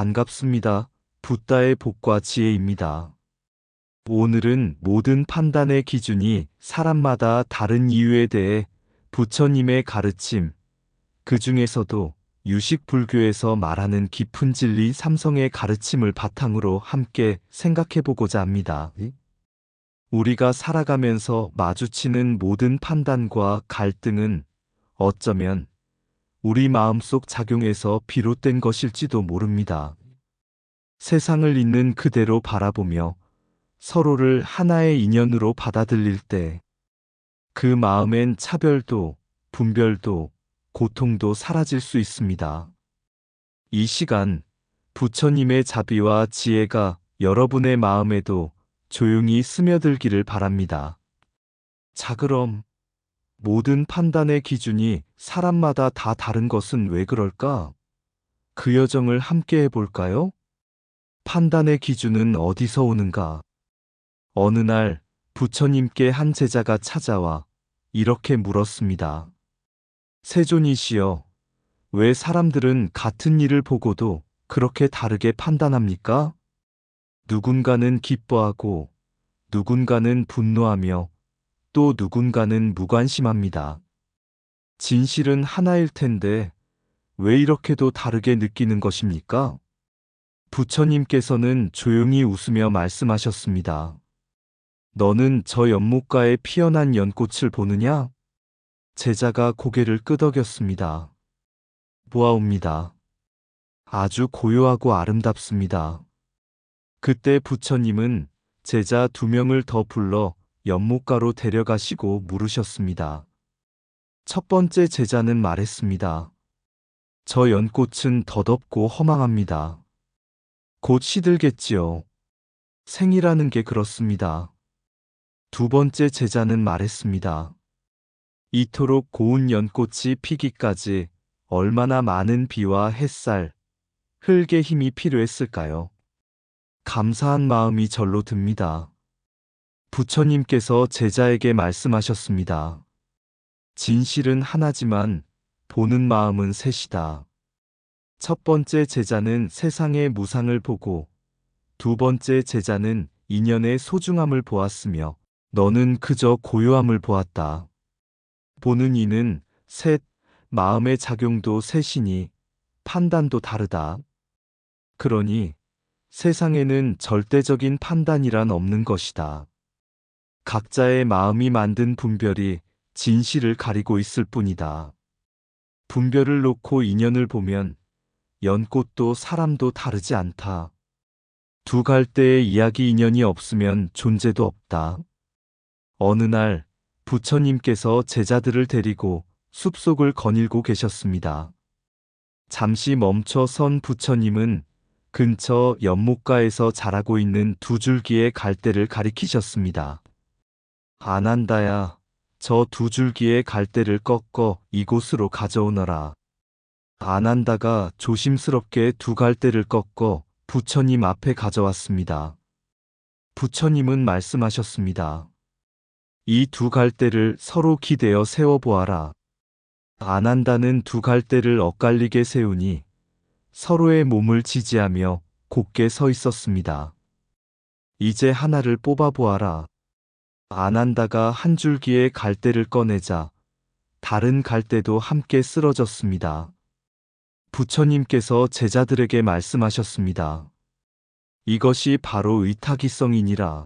반갑습니다. 붓다의 복과 지혜입니다. 오늘은 모든 판단의 기준이 사람마다 다른 이유에 대해 부처님의 가르침, 그 중에서도 유식 불교에서 말하는 깊은 진리 삼성의 가르침을 바탕으로 함께 생각해 보고자 합니다. 우리가 살아가면서 마주치는 모든 판단과 갈등은 어쩌면 우리 마음속 작용에서 비롯된 것일지도 모릅니다. 세상을 있는 그대로 바라보며 서로를 하나의 인연으로 받아들일 때 그 마음엔 차별도 분별도 고통도 사라질 수 있습니다. 이 시간 부처님의 자비와 지혜가 여러분의 마음에도 조용히 스며들기를 바랍니다. 자 그럼 모든 판단의 기준이 사람마다 다 다른 것은 왜 그럴까? 그 여정을 함께 해볼까요? 판단의 기준은 어디서 오는가? 어느 날 부처님께 한 제자가 찾아와 이렇게 물었습니다. 세존이시여, 왜 사람들은 같은 일을 보고도 그렇게 다르게 판단합니까? 누군가는 기뻐하고, 누군가는 분노하며, 또 누군가는 무관심합니다. 진실은 하나일 텐데, 왜 이렇게도 다르게 느끼는 것입니까? 부처님께서는 조용히 웃으며 말씀하셨습니다. 너는 저 연못가에 피어난 연꽃을 보느냐? 제자가 고개를 끄덕였습니다. 보아옵니다. 아주 고요하고 아름답습니다. 그때 부처님은 제자 두 명을 더 불러 연못가로 데려가시고 물으셨습니다. 첫 번째 제자는 말했습니다. 저 연꽃은 더덥고 허망합니다. 곧 시들겠지요. 생이라는 게 그렇습니다. 두 번째 제자는 말했습니다. 이토록 고운 연꽃이 피기까지 얼마나 많은 비와 햇살, 흙의 힘이 필요했을까요? 감사한 마음이 절로 듭니다. 부처님께서 제자에게 말씀하셨습니다. 진실은 하나지만 보는 마음은 셋이다. 첫 번째 제자는 세상의 무상을 보고 두 번째 제자는 인연의 소중함을 보았으며 너는 그저 고요함을 보았다. 보는 이는 셋, 마음의 작용도 셋이니 판단도 다르다. 그러니 세상에는 절대적인 판단이란 없는 것이다. 각자의 마음이 만든 분별이 진실을 가리고 있을 뿐이다. 분별을 놓고 인연을 보면 연꽃도 사람도 다르지 않다. 두 갈대의 이야기 인연이 없으면 존재도 없다. 어느 날 부처님께서 제자들을 데리고 숲속을 거닐고 계셨습니다. 잠시 멈춰 선 부처님은 근처 연못가에서 자라고 있는 두 줄기의 갈대를 가리키셨습니다. 아난다야, 저 두 줄기의 갈대를 꺾어 이곳으로 가져오너라. 아난다가 조심스럽게 두 갈대를 꺾어 부처님 앞에 가져왔습니다. 부처님은 말씀하셨습니다. 이 두 갈대를 서로 기대어 세워보아라. 아난다는 두 갈대를 엇갈리게 세우니 서로의 몸을 지지하며 곧게 서 있었습니다. 이제 하나를 뽑아보아라. 아난다가 한 줄기의 갈대를 꺼내자 다른 갈대도 함께 쓰러졌습니다. 부처님께서 제자들에게 말씀하셨습니다. 이것이 바로 의탁이성이니라.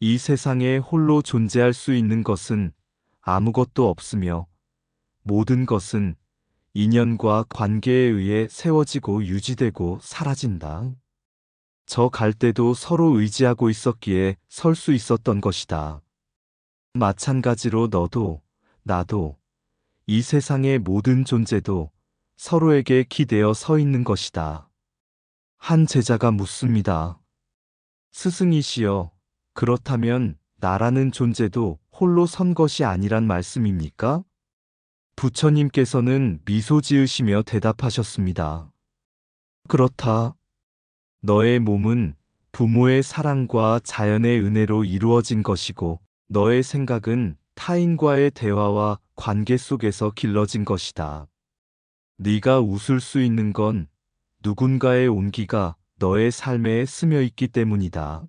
이 세상에 홀로 존재할 수 있는 것은 아무것도 없으며 모든 것은 인연과 관계에 의해 세워지고 유지되고 사라진다. 저 갈대도 서로 의지하고 있었기에 설 수 있었던 것이다. 마찬가지로 너도, 나도, 이 세상의 모든 존재도 서로에게 기대어 서 있는 것이다. 한 제자가 묻습니다. 스승이시여, 그렇다면 나라는 존재도 홀로 선 것이 아니란 말씀입니까? 부처님께서는 미소 지으시며 대답하셨습니다. 그렇다. 너의 몸은 부모의 사랑과 자연의 은혜로 이루어진 것이고, 너의 생각은 타인과의 대화와 관계 속에서 길러진 것이다. 네가 웃을 수 있는 건 누군가의 온기가 너의 삶에 스며 있기 때문이다.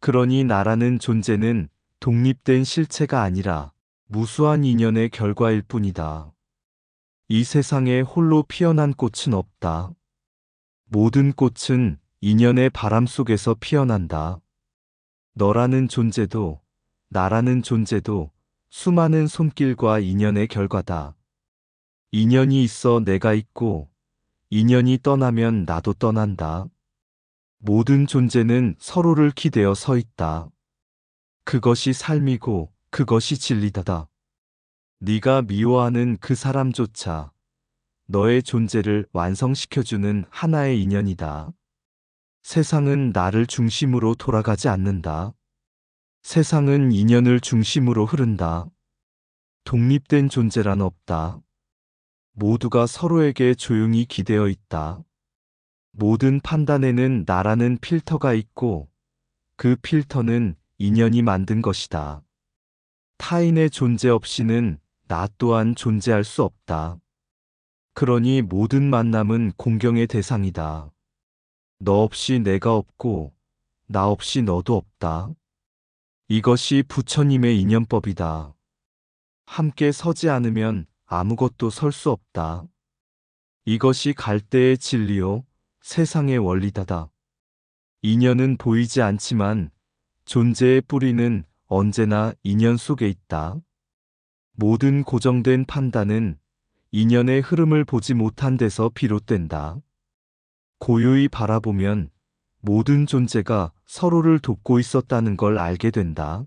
그러니 나라는 존재는 독립된 실체가 아니라 무수한 인연의 결과일 뿐이다. 이 세상에 홀로 피어난 꽃은 없다. 모든 꽃은 인연의 바람 속에서 피어난다. 너라는 존재도, 나라는 존재도 수많은 손길과 인연의 결과다. 인연이 있어 내가 있고, 인연이 떠나면 나도 떠난다. 모든 존재는 서로를 기대어 서 있다. 그것이 삶이고 그것이 진리다다. 네가 미워하는 그 사람조차 너의 존재를 완성시켜주는 하나의 인연이다. 세상은 나를 중심으로 돌아가지 않는다. 세상은 인연을 중심으로 흐른다. 독립된 존재란 없다. 모두가 서로에게 조용히 기대어 있다. 모든 판단에는 나라는 필터가 있고 그 필터는 인연이 만든 것이다. 타인의 존재 없이는 나 또한 존재할 수 없다. 그러니 모든 만남은 공경의 대상이다. 너 없이 내가 없고 나 없이 너도 없다. 이것이 부처님의 인연법이다. 함께 서지 않으면 아무것도 설 수 없다. 이것이 갈대의 진리요, 세상의 원리다다. 인연은 보이지 않지만 존재의 뿌리는 언제나 인연 속에 있다. 모든 고정된 판단은 인연의 흐름을 보지 못한 데서 비롯된다. 고요히 바라보면 모든 존재가 서로를 돕고 있었다는 걸 알게 된다.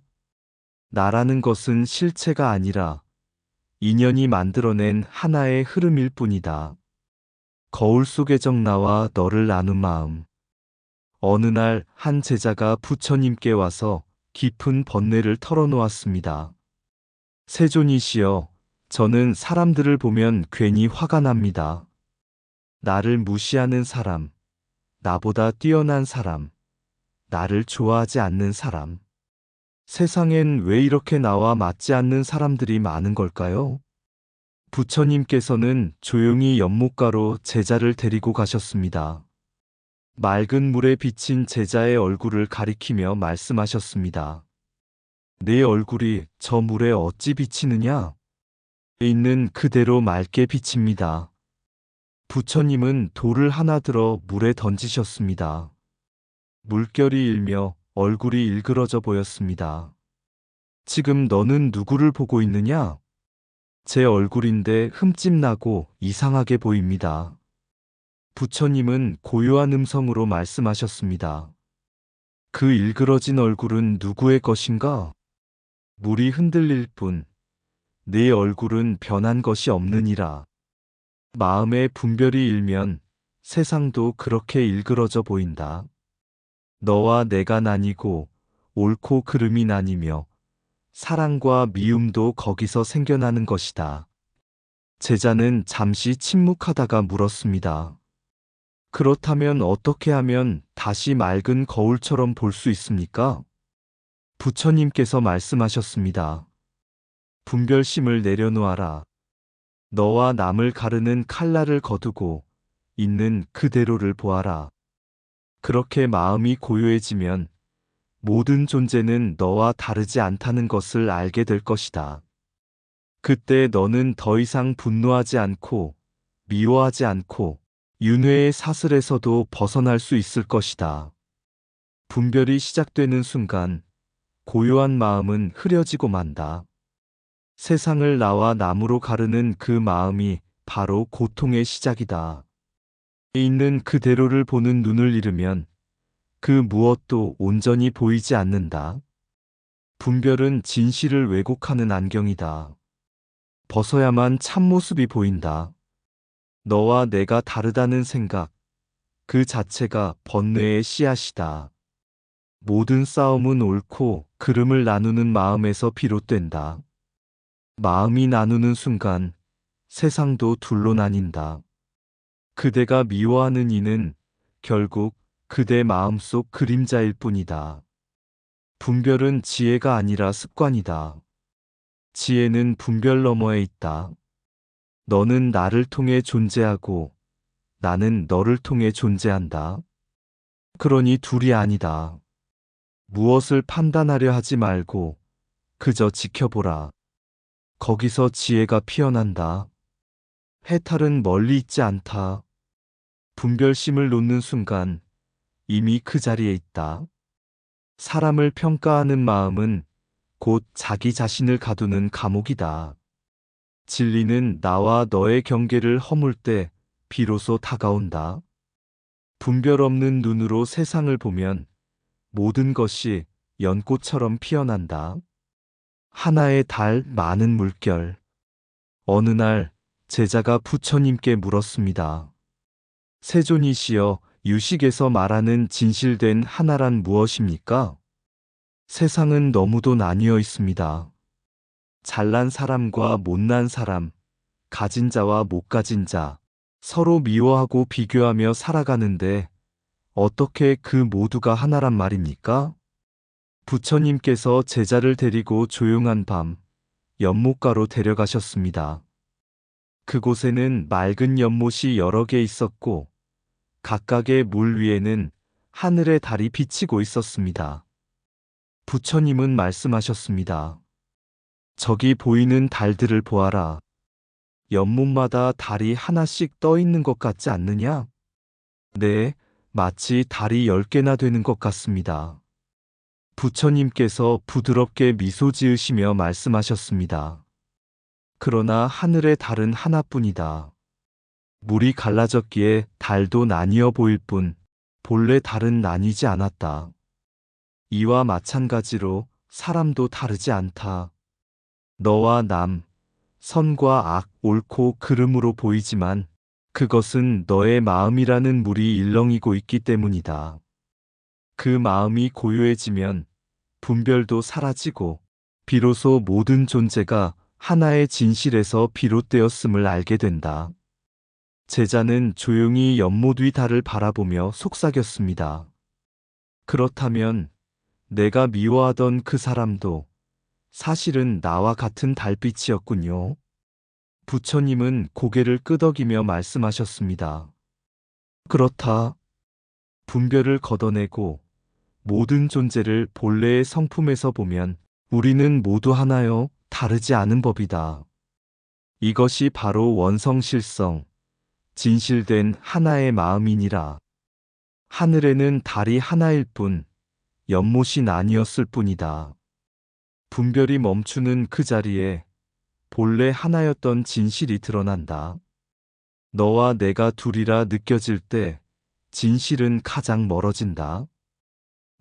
나라는 것은 실체가 아니라 인연이 만들어낸 하나의 흐름일 뿐이다. 거울 속의 정나와 너를 나눈 마음. 어느 날 한 제자가 부처님께 와서 깊은 번뇌를 털어놓았습니다. 세존이시여, 저는 사람들을 보면 괜히 화가 납니다. 나를 무시하는 사람, 나보다 뛰어난 사람, 나를 좋아하지 않는 사람. 세상엔 왜 이렇게 나와 맞지 않는 사람들이 많은 걸까요? 부처님께서는 조용히 연못가로 제자를 데리고 가셨습니다. 맑은 물에 비친 제자의 얼굴을 가리키며 말씀하셨습니다. 내 얼굴이 저 물에 어찌 비치느냐? 있는 그대로 맑게 비칩니다. 부처님은 돌을 하나 들어 물에 던지셨습니다. 물결이 일며 얼굴이 일그러져 보였습니다. 지금 너는 누구를 보고 있느냐? 제 얼굴인데 흠집 나고 이상하게 보입니다. 부처님은 고요한 음성으로 말씀하셨습니다. 그 일그러진 얼굴은 누구의 것인가? 물이 흔들릴 뿐, 내 얼굴은 변한 것이 없느니라. 마음의 분별이 일면 세상도 그렇게 일그러져 보인다. 너와 내가 나뉘고 옳고 그름이 나뉘며 사랑과 미움도 거기서 생겨나는 것이다. 제자는 잠시 침묵하다가 물었습니다. 그렇다면 어떻게 하면 다시 맑은 거울처럼 볼 수 있습니까? 부처님께서 말씀하셨습니다. 분별심을 내려놓아라. 너와 남을 가르는 칼날을 거두고 있는 그대로를 보아라. 그렇게 마음이 고요해지면 모든 존재는 너와 다르지 않다는 것을 알게 될 것이다. 그때 너는 더 이상 분노하지 않고 미워하지 않고 윤회의 사슬에서도 벗어날 수 있을 것이다. 분별이 시작되는 순간 고요한 마음은 흐려지고 만다. 세상을 나와 남으로 가르는 그 마음이 바로 고통의 시작이다. 있는 그대로를 보는 눈을 잃으면 그 무엇도 온전히 보이지 않는다. 분별은 진실을 왜곡하는 안경이다. 벗어야만 참모습이 보인다. 너와 내가 다르다는 생각, 그 자체가 번뇌의 씨앗이다. 모든 싸움은 옳고 그름을 나누는 마음에서 비롯된다. 마음이 나누는 순간 세상도 둘로 나뉜다. 그대가 미워하는 이는 결국 그대 마음속 그림자일 뿐이다. 분별은 지혜가 아니라 습관이다. 지혜는 분별 너머에 있다. 너는 나를 통해 존재하고 나는 너를 통해 존재한다. 그러니 둘이 아니다. 무엇을 판단하려 하지 말고 그저 지켜보라. 거기서 지혜가 피어난다. 해탈은 멀리 있지 않다. 분별심을 놓는 순간 이미 그 자리에 있다. 사람을 평가하는 마음은 곧 자기 자신을 가두는 감옥이다. 진리는 나와 너의 경계를 허물 때 비로소 다가온다. 분별 없는 눈으로 세상을 보면 모든 것이 연꽃처럼 피어난다. 하나의 달, 많은 물결. 어느 날 제자가 부처님께 물었습니다. 세존이시여, 유식에서 말하는 진실된 하나란 무엇입니까? 세상은 너무도 나뉘어 있습니다. 잘난 사람과 못난 사람, 가진 자와 못 가진 자, 서로 미워하고 비교하며 살아가는데 어떻게 그 모두가 하나란 말입니까? 부처님께서 제자를 데리고 조용한 밤 연못가로 데려가셨습니다. 그곳에는 맑은 연못이 여러 개 있었고 각각의 물 위에는 하늘의 달이 비치고 있었습니다. 부처님은 말씀하셨습니다. 저기 보이는 달들을 보아라. 연못마다 달이 하나씩 떠 있는 것 같지 않느냐? 네, 마치 달이 열 개나 되는 것 같습니다. 부처님께서 부드럽게 미소 지으시며 말씀하셨습니다. 그러나 하늘의 달은 하나뿐이다. 물이 갈라졌기에 달도 나뉘어 보일 뿐 본래 달은 나뉘지 않았다. 이와 마찬가지로 사람도 다르지 않다. 너와 남, 선과 악, 옳고 그름으로 보이지만 그것은 너의 마음이라는 물이 일렁이고 있기 때문이다. 그 마음이 고요해지면 분별도 사라지고 비로소 모든 존재가 하나의 진실에서 비롯되었음을 알게 된다. 제자는 조용히 연못 위 달을 바라보며 속삭였습니다. 그렇다면 내가 미워하던 그 사람도 사실은 나와 같은 달빛이었군요. 부처님은 고개를 끄덕이며 말씀하셨습니다. 그렇다. 분별을 걷어내고 모든 존재를 본래의 성품에서 보면 우리는 모두 하나요, 다르지 않은 법이다. 이것이 바로 원성실성, 진실된 하나의 마음이니라. 하늘에는 달이 하나일 뿐, 연못이 나뉘었을 뿐이다. 분별이 멈추는 그 자리에 본래 하나였던 진실이 드러난다. 너와 내가 둘이라 느껴질 때 진실은 가장 멀어진다.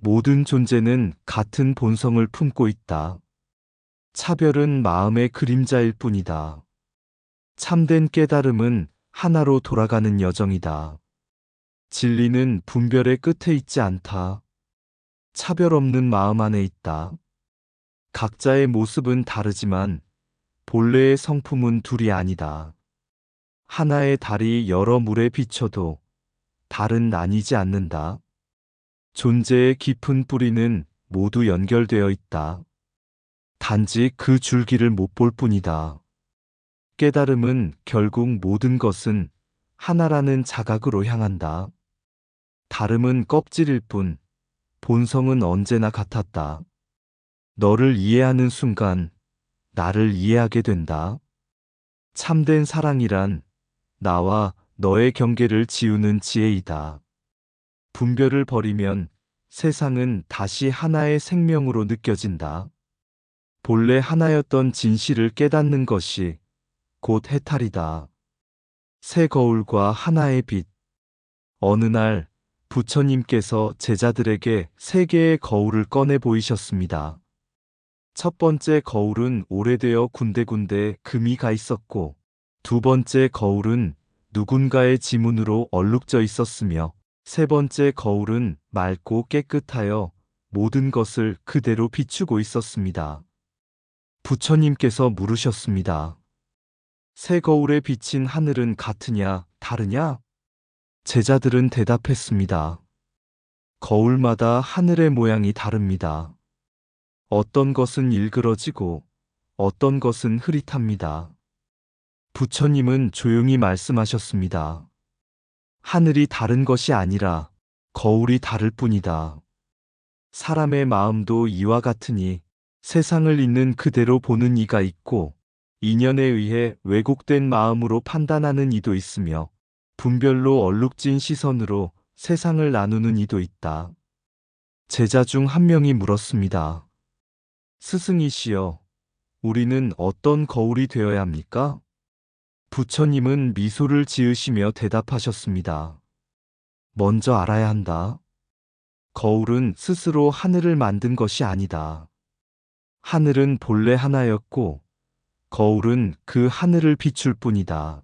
모든 존재는 같은 본성을 품고 있다. 차별은 마음의 그림자일 뿐이다. 참된 깨달음은 하나로 돌아가는 여정이다. 진리는 분별의 끝에 있지 않다. 차별 없는 마음 안에 있다. 각자의 모습은 다르지만 본래의 성품은 둘이 아니다. 하나의 달이 여러 물에 비춰도 달은 나뉘지 않는다. 존재의 깊은 뿌리는 모두 연결되어 있다. 단지 그 줄기를 못 볼 뿐이다. 깨달음은 결국 모든 것은 하나라는 자각으로 향한다. 다름은 껍질일 뿐, 본성은 언제나 같았다. 너를 이해하는 순간, 나를 이해하게 된다. 참된 사랑이란 나와 너의 경계를 지우는 지혜이다. 분별을 버리면 세상은 다시 하나의 생명으로 느껴진다. 본래 하나였던 진실을 깨닫는 것이 곧 해탈이다. 새 거울과 하나의 빛. 어느 날 부처님께서 제자들에게 세 개의 거울을 꺼내 보이셨습니다. 첫 번째 거울은 오래되어 군데군데 금이 가 있었고, 두 번째 거울은 누군가의 지문으로 얼룩져 있었으며, 세 번째 거울은 맑고 깨끗하여 모든 것을 그대로 비추고 있었습니다. 부처님께서 물으셨습니다. 새 거울에 비친 하늘은 같으냐, 다르냐? 제자들은 대답했습니다. 거울마다 하늘의 모양이 다릅니다. 어떤 것은 일그러지고 어떤 것은 흐릿합니다. 부처님은 조용히 말씀하셨습니다. 하늘이 다른 것이 아니라 거울이 다를 뿐이다. 사람의 마음도 이와 같으니 세상을 있는 그대로 보는 이가 있고 인연에 의해 왜곡된 마음으로 판단하는 이도 있으며 분별로 얼룩진 시선으로 세상을 나누는 이도 있다. 제자 중 한 명이 물었습니다. 스승이시여, 우리는 어떤 거울이 되어야 합니까? 부처님은 미소를 지으시며 대답하셨습니다. 먼저 알아야 한다. 거울은 스스로 하늘을 만든 것이 아니다. 하늘은 본래 하나였고, 거울은 그 하늘을 비출 뿐이다.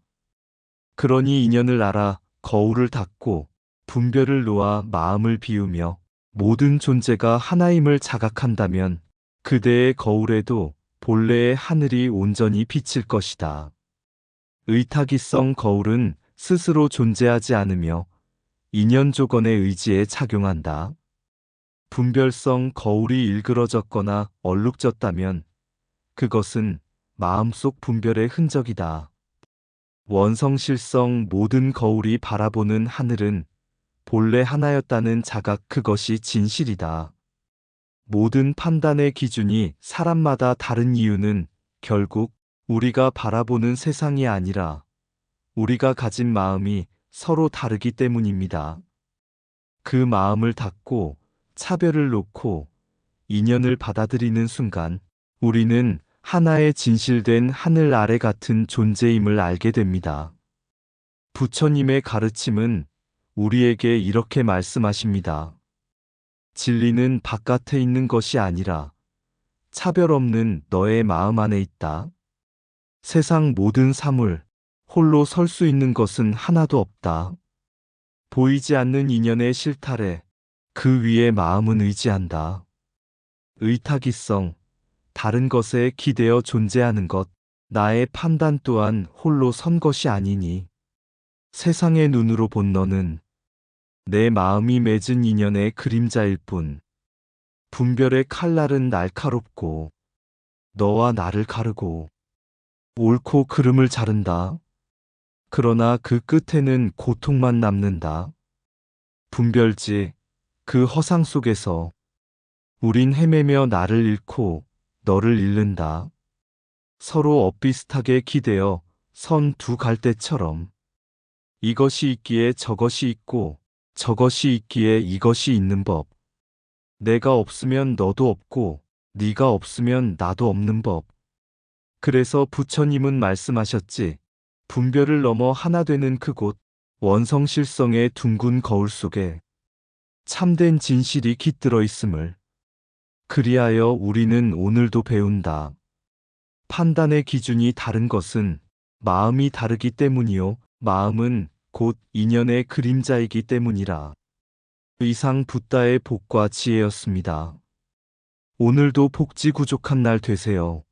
그러니 인연을 알아 거울을 닫고 분별을 놓아 마음을 비우며 모든 존재가 하나임을 자각한다면 그대의 거울에도 본래의 하늘이 온전히 비칠 것이다. 의타기성 거울은 스스로 존재하지 않으며 인연 조건의 의지에 작용한다. 분별성 거울이 일그러졌거나 얼룩졌다면 그것은 마음속 분별의 흔적이다. 원성실성 모든 거울이 바라보는 하늘은 본래 하나였다는 자각 그것이 진실이다. 모든 판단의 기준이 사람마다 다른 이유는 결국 우리가 바라보는 세상이 아니라 우리가 가진 마음이 서로 다르기 때문입니다. 그 마음을 닫고 차별을 놓고 인연을 받아들이는 순간 우리는 하나의 진실된 하늘 아래 같은 존재임을 알게 됩니다. 부처님의 가르침은 우리에게 이렇게 말씀하십니다. 진리는 바깥에 있는 것이 아니라 차별 없는 너의 마음 안에 있다. 세상 모든 사물, 홀로 설 수 있는 것은 하나도 없다. 보이지 않는 인연의 실타래, 그 위에 마음은 의지한다. 의타기성, 다른 것에 기대어 존재하는 것, 나의 판단 또한 홀로 선 것이 아니니. 세상의 눈으로 본 너는 내 마음이 맺은 인연의 그림자일 뿐. 분별의 칼날은 날카롭고 너와 나를 가르고 옳고 그름을 자른다. 그러나 그 끝에는 고통만 남는다. 분별지, 그 허상 속에서 우린 헤매며 나를 잃고 너를 잃는다. 서로 엇비슷하게 기대어 선 두 갈대처럼 이것이 있기에 저것이 있고 저것이 있기에 이것이 있는 법. 내가 없으면 너도 없고 네가 없으면 나도 없는 법. 그래서 부처님은 말씀하셨지. 분별을 넘어 하나 되는 그곳 원성실성의 둥근 거울 속에 참된 진실이 깃들어 있음을. 그리하여 우리는 오늘도 배운다. 판단의 기준이 다른 것은 마음이 다르기 때문이요. 마음은 곧 인연의 그림자이기 때문이라. 이상 붓다의 복과 지혜였습니다. 오늘도 복지 구족한 날 되세요.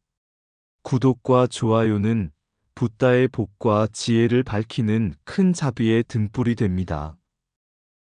구독과 좋아요는 붓다의 복과 지혜를 밝히는 큰 자비의 등불이 됩니다.